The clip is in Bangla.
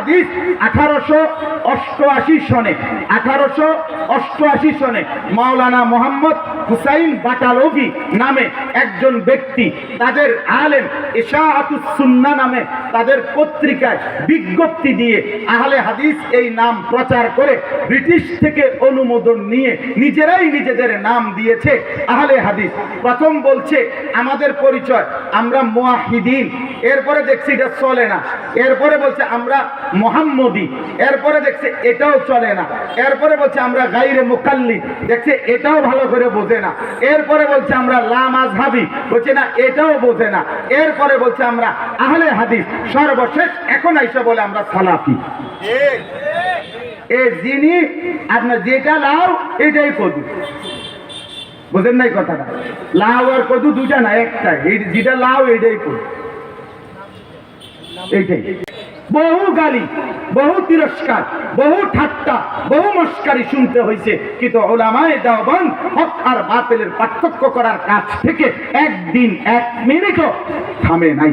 হাদিস আঠারোশো অষ্টআশি সনে, আঠারোশো অষ্টআশি সনে মাওলানা মোহাম্মদ হুসাইন বাটালভি নামে একজন ব্যক্তি, তাদের আলেম ইশাআতুস নামে তাদের পত্রিকায় বিজ্ঞপ্তি দিয়ে আহলে হাদিস এই নাম প্রচার করে ব্রিটিশ থেকে অনুমোদন নিয়ে নিজেরাই নিজেদের নাম দিয়েছে আহলে হাদিস। প্রথম বলছে, আমাদের পরিচয়, আমরা মোয়াহিদিন। এরপরে দেখছি এটা চলে না। এরপরে বলছে, আমরা মোহাম্মদী। এরপরে দেখছে এটাও চলে না। এরপরে বলছে আমরা গাইরে মুকাল্লি। দেখছে এটাও ভালো করে বোঝে না। এরপরে বলছে আমরা লামাজহাবি বলছে না, এটাও বোঝে না। এরপরে বলছে আমরা আহলে হাদিস। সর্বশেষ এখন আইসা বলে আমরা সালাফি। এ যিনি, আপনার যেটা লাও, এটাই কদু। বুঝেন নাই কথাটা? লাউ আর কদু দুটা না, একটা। যেটা লাউ এটাই কদু। এইটাই। বহু গালি, বহু তিরস্কার, বহু ঠাট্টা, বহু মস্কারি শুনতে হয়েছে। কিন্তু ওলামায় দেওয়ান হক আর বাতিলের পার্থক্য করার কাছ থেকে একদিন এক মিনিটও থামে নাই।